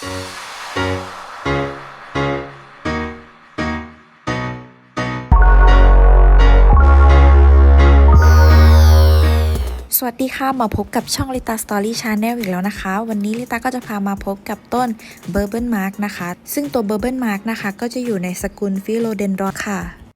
สวัสดีค่ะ มาพบกับช่องลิตาสตอรี่ชาแนลอีกแล้วนะคะ วันนี้ลิตาก็จะพามาพบกับต้นเบอร์เบิลมาร์กนะคะ ซึ่งตัวเบอร์เบิลมาร์กนะคะ ก็จะอยู่ในสกุลฟิโลเดนดรอค่ะ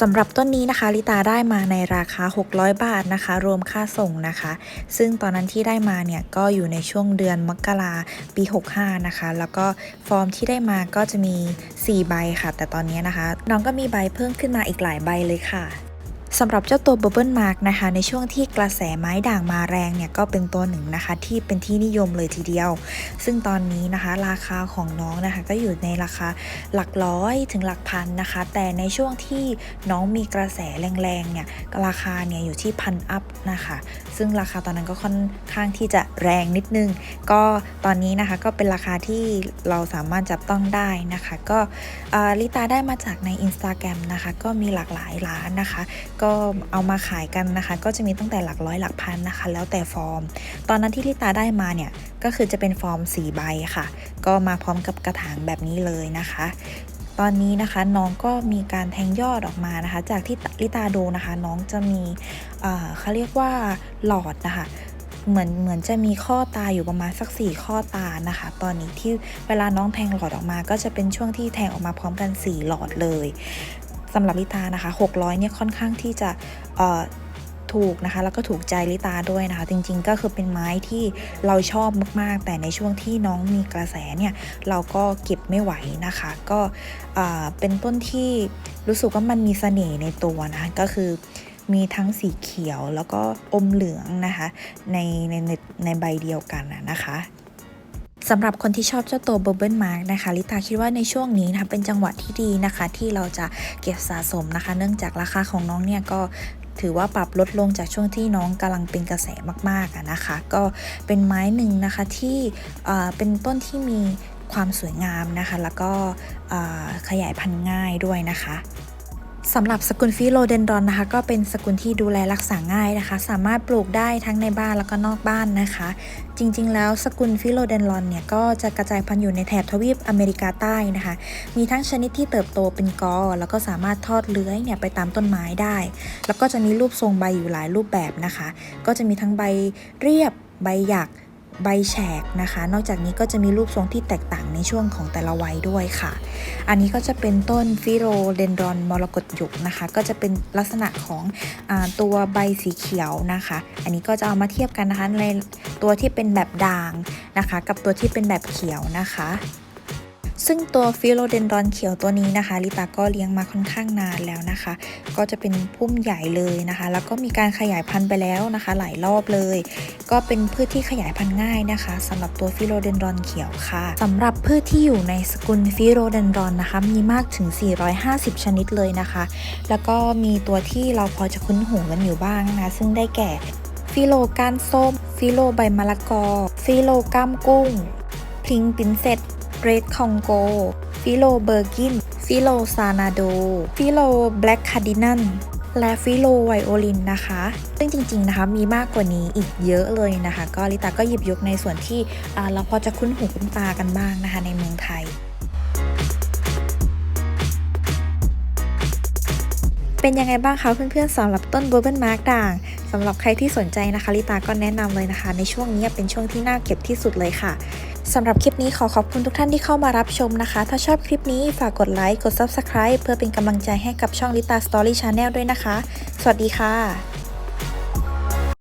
สำหรับต้นนี้นะคะลิตาได้มาในราคา 600 บาทนะคะ รวมค่าส่งนะคะ ซึ่งตอนนั้นที่ได้มาเนี่ยก็อยู่ในช่วงเดือนมกราปี 65 นะคะ แล้วก็ฟอร์มที่ได้มาก็จะมี 4 ใบค่ะ แต่ตอนนี้นะคะ น้องก็มีใบเพิ่มขึ้นมาอีกหลายใบเลยค่ะ สำหรับเจ้าตัว Bubble Mark นะคะ ในช่วงที่กระแสไม้ด่างมาแรงเนี่ยก็เป็นตัวหนึ่งนะคะที่เป็นที่นิยมเลยทีเดียว ซึ่งตอนนี้นะคะราคาของน้องนะคะก็อยู่ในราคาหลักร้อยถึงหลักพันนะคะ แต่ในช่วงที่น้องมีกระแสแรงๆเนี่ยราคาเนี่ยอยู่ที่พันอัพนะคะ ซึ่งราคาตอนนั้นก็ค่อนข้างที่จะแรงนิดนึง ก็ตอนนี้นะคะก็เป็นราคาที่เราสามารถจับต้องได้นะคะ ก็ลิตาได้มาจากใน Instagram นะคะก็มีหลากหลายร้านนะคะก็เอามาขายกันนะคะ ก็จะมีตั้งแต่หลักร้อยหลักพันนะคะ แล้วแต่ฟอร์ม ตอนนั้นที่ลิตาได้มาเนี่ยก็คือจะเป็นฟอร์ม 4 ใบค่ะ ก็มาพร้อมกับกระถางแบบนี้เลยนะคะ ตอนนี้นะคะน้องก็มีการแทงยอดออกมานะคะ จากที่ลิตาดูนะคะ น้องจะมีเอ่อเขาเรียกว่าหลอดนะคะเหมือนเหมือนจะมีข้อตาอยู่ประมาณสักสี่ข้อตานะคะ ตอนนี้ที่เวลาน้องแทงหลอดออกมา ก็จะเป็นช่วงที่แทงออกมาพร้อมกัน 4 หลอดเลย สำหรับลิตานะคะ 600เนี่ยค่อนข้างที่จะถูกนะคะ แล้วก็ถูกใจลิตาด้วยนะคะ จริงๆ ก็คือเป็นไม้ที่เราชอบมากๆ แต่ในช่วงที่น้องมีกระแสเนี่ย เราก็เก็บไม่ไหวนะคะ ก็เป็นต้นที่รู้สึกว่ามันมีเสน่ห์ในตัวนะะก็คือมีทั้งสีเขียวแล้วก็อมเหลืองนะคะ ในในในใบเดียวกันนะคะ สำหรับคนที่ชอบเจ้าตัว Bubble Mark นะคะลิตาคิดว่าในช่วงนี้นะคะเป็นจังหวะที่ดีนะคะ ที่เราจะเก็บสะสมนะคะ เนื่องจากราคาของน้องเนี่ยก็ถือว่าปรับลดลงจากช่วงที่น้องกำลังเป็นกระแสมากๆนะคะ ก็เป็นไม้หนึ่งนะคะที่เอ่อเป็นต้นที่มีความสวยงามนะคะ แล้วก็เอ่อขยายพันธุ์ง่ายด้วยนะคะ สำหรับสกุลฟิโลเดนดรอนนะคะ ก็เป็นสกุลที่ดูแลรักษาง่ายนะคะ สามารถปลูกได้ทั้งในบ้านแล้วก็นอกบ้านนะคะ จริงๆ แล้วสกุลฟิโลเดนรอนเนี่ยก็จะกระจายพันธุ์อยู่ในแถบทวีปอเมริกาใต้นะคะ มีทั้งชนิดที่เติบโตเป็นกอ แล้วก็สามารถทอดเลื้อยเนี่ยไปตามต้นไม้ได้ แล้วก็จะมีรูปทรงใบอยู่หลายรูปแบบนะคะ ก็จะมีทั้งใบเรียบใบหยัก ใบแฉกนะคะ นอกจากนี้ก็จะมีรูปทรงที่แตกต่างในช่วงของแต่ละวัยด้วยค่ะ อันนี้ก็จะเป็นต้นฟิโรเดนดรอนมรกตหยกนะคะ ก็จะเป็นลักษณะของอตัวใบสีเขียวนะคะ อันนี้ก็จะเอามาเทียบกันนะคะในตัวที่เป็นแบบด่างนะคะ กับตัวที่เป็นแบบเขียวนะคะ ซึ่งตัวฟิโลเดนดรอนเขียวตัวนี้นะคะลิตาก็เลี้ยงมาค่อนข้างนานแล้วนะคะ ก็จะเป็นพุ่มใหญ่เลยนะคะ แล้วก็มีการขยายพันธุ์ไปแล้วนะคะ หลายรอบเลย ก็เป็นพืชที่ขยายพันธุ์ง่ายนะคะสำหรับตัวฟิโลเดนดรอนเขียวค่ะสำหรับพืชที่อยู่ในสกุลฟิโลเดนดรอนนะคะ มีมากถึง 450 ชนิดเลยนะคะ แล้วก็มีตัวที่เราพอจะคุ้นหูกันอยู่บ้างนะซึ่งได้แก่ฟิโลก้านส้ม ฟิโลใบมะละกอ ฟิโลก้ามกุ้งพิงปินเซต เรดคองโก ฟิโลเบอร์กิน ฟิโลซานาโด ฟิโลแบล็กคาร์ดินันและฟิโลไวโอลินนะคะ ซึ่งจริงๆนะคะมีมากกว่านี้อีกเยอะเลยนะคะ ก็ลิตาก็หยิบยกในส่วนที่เราพอจะคุ้นหูคุ้นตากันบ้างนะคะในเมืองไทย เป็นยังไงบ้างคะเพื่อนๆสำหรับต้น b u r b l e Mark ด่าง สำหรับใครที่สนใจนะคะลิตาก็แนะนำเลยนะคะ ในช่วงนี้เป็นช่วงที่น่าเก็บที่สุดเลยค่ะสำหรับคลิปนี้ขอขอบคุณทุกท่านที่เข้ามารับชมนะคะ ถ้าชอบคลิปนี้ฝากกดไลค์กด Subscribe เพื่อเป็นกำลังใจให้กับช่องลิตาสตอรี่ชาแนลด้วยนะคะ สวัสดีค่ะ